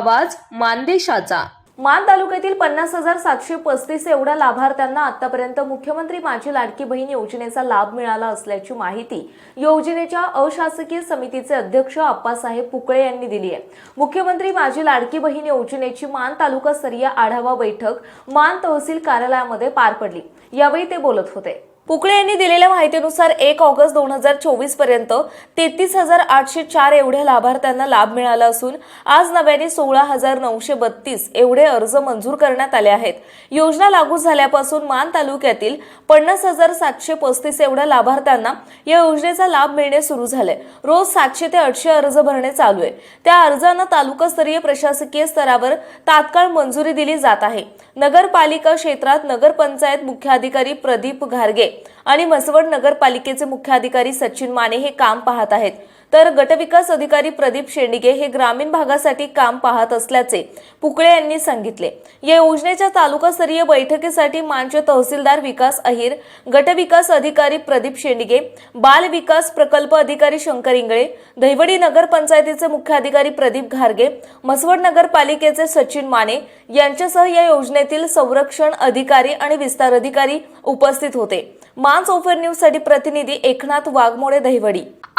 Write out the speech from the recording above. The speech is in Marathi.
आवाज मानदेशाचा. मान तालुक्यातील पन्नास हजार सातशे पस्तीस एवढ्या लाभार्थ्यांना आतापर्यंत मुख्यमंत्री माझी लाडकी बहीण योजनेचा लाभ मिळाला असल्याची माहिती योजनेच्या अशासकीय समितीचे अध्यक्ष आप्पासाहेब पुकळे यांनी दिली आहे. मुख्यमंत्री माझी लाडकी बहीण योजनेची मान तालुकास्तरीय आढावा बैठक मान तहसील कार्यालयामध्ये पार पडली. यावेळी ते बोलत होते. पुकळे यांनी दिलेल्या माहितीनुसार एक ऑगस्ट दोन हजार चोवीसपर्यंत तेहतीस हजार आठशे चार एवढ्या लाभार्थ्यांना लाभ मिळाला असून आज नव्याने सोळा हजार नऊशे बत्तीस एवढे अर्ज मंजूर करण्यात आले आहेत. योजना लागू झाल्यापासून मान तालुक्यातील पन्नास हजार सातशे पस्तीस एवढ्या लाभार्थ्यांना या योजनेचा लाभ मिळणे सुरू झाले रोज सातशे ते आठशे अर्ज भरणे चालू आहे. त्या अर्जांना तालुकास्तरीय प्रशासकीय स्तरावर तात्काळ मंजुरी दिली जात आहे. नगरपालिका क्षेत्रात नगरपंचायत मुख्याधिकारी प्रदीप घारगे आणि म्हसवड नगरपालिकेचे मुख्याधिकारी सचिन माने हे काम पाहत आहेत. तर गटविकास अधिकारी प्रदीप शेंडिगे हे ग्रामीण भागासाठी काम पाहत असल्याचे पुकळे यांनी सांगितले. या योजनेच्या तालुकास्तरीय बैठकीसाठी मानचे तहसीलदार विकास अहिर गटविकास अधिकारी प्रदीप शेंडिगे बाल विकास प्रकल्प अधिकारी शंकर इंगळे दहिवडी नगरपंचायतीचे मुख्याधिकारी प्रदीप घारगे म्हसवड नगरपालिकेचे सचिन माने यांच्यासह या योजनेतील संरक्षण अधिकारी आणि विस्तार अधिकारी उपस्थित होते. मानस ओफर न्यूजसाठी प्रतिनिधी एकनाथ वाघमोडे दहिवडी